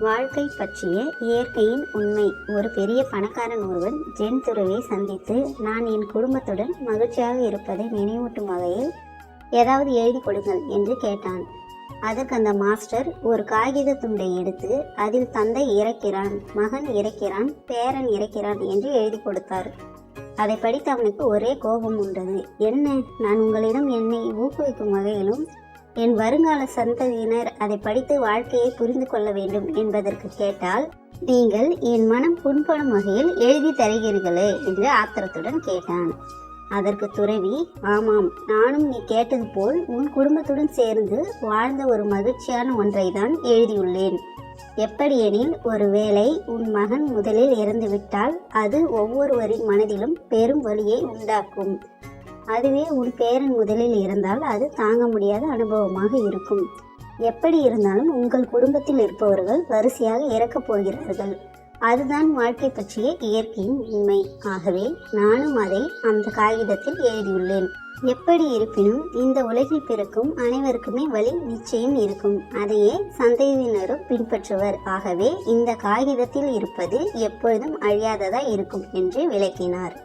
வாழ்க்கை பற்றிய இயற்கையின் உண்மை. ஒரு பெரிய பணக்காரன் ஒருவன் ஜென் துறவை சந்தித்து நான் என் குடும்பத்துடன் மகிழ்ச்சியாக இருப்பதை நினைவூட்டும் வகையில் ஏதாவது எழுதி கொடுங்கள் என்று கேட்டான். அதற்கு அந்த மாஸ்டர் ஒரு காகித துண்டை எடுத்து அதில் தந்தை இறக்கிறான் மகன் இறக்கிறான் பேரன் இறக்கிறான் என்று எழுதி கொடுத்தார். அதை படித்து அவனுக்கு ஒரே கோபம் உண்டது. என்ன? நான் உங்களிடம் என்னை ஊக்குவிக்கும் வகையிலும் என் வருங்கால சந்ததியினர் அதை படித்து வாழ்க்கையை புரிந்து கொள்ள வேண்டும் என்பதற்கு கேட்டால் நீங்கள் என் மனம் புண்படும் வகையில் எழுதி தருகிறீர்களே என்று ஆத்திரத்துடன் கேட்டான். அதற்கு துறவி ஆமாம் நானும் நீ கேட்டது போல் உன் குடும்பத்துடன் சேர்ந்து வாழ்ந்த ஒரு மகிழ்ச்சியான ஒன்றை தான் எழுதியுள்ளேன். எப்படியெனில் ஒருவேளை உன் மகன் முதலில் இறந்துவிட்டால் அது ஒவ்வொருவரின் மனதிலும் பெரும் வழியை உண்டாக்கும். அதுவே உன் பேரன் முதலில் இருந்தால் அது தாங்க முடியாத அனுபவமாக இருக்கும். எப்படி இருந்தாலும் உங்கள் குடும்பத்தில் இருப்பவர்கள் வரிசையாக இறக்கப் போகிறார்கள். அதுதான் வாழ்க்கை பற்றிய இயற்கையின் உண்மை. ஆகவே நானும் அதை அந்த காகிதத்தில் எழுதியுள்ளேன். எப்படி இருப்பினும் இந்த உலகில் பிறக்கும் அனைவருக்குமே வழி நிச்சயம் இருக்கும். அதையே சந்ததியினரும் பின்பற்றுவர். ஆகவே இந்த காகிதத்தில் இருப்பது எப்பொழுதும் அழியாததாக இருக்கும் என்று விளக்கினார்.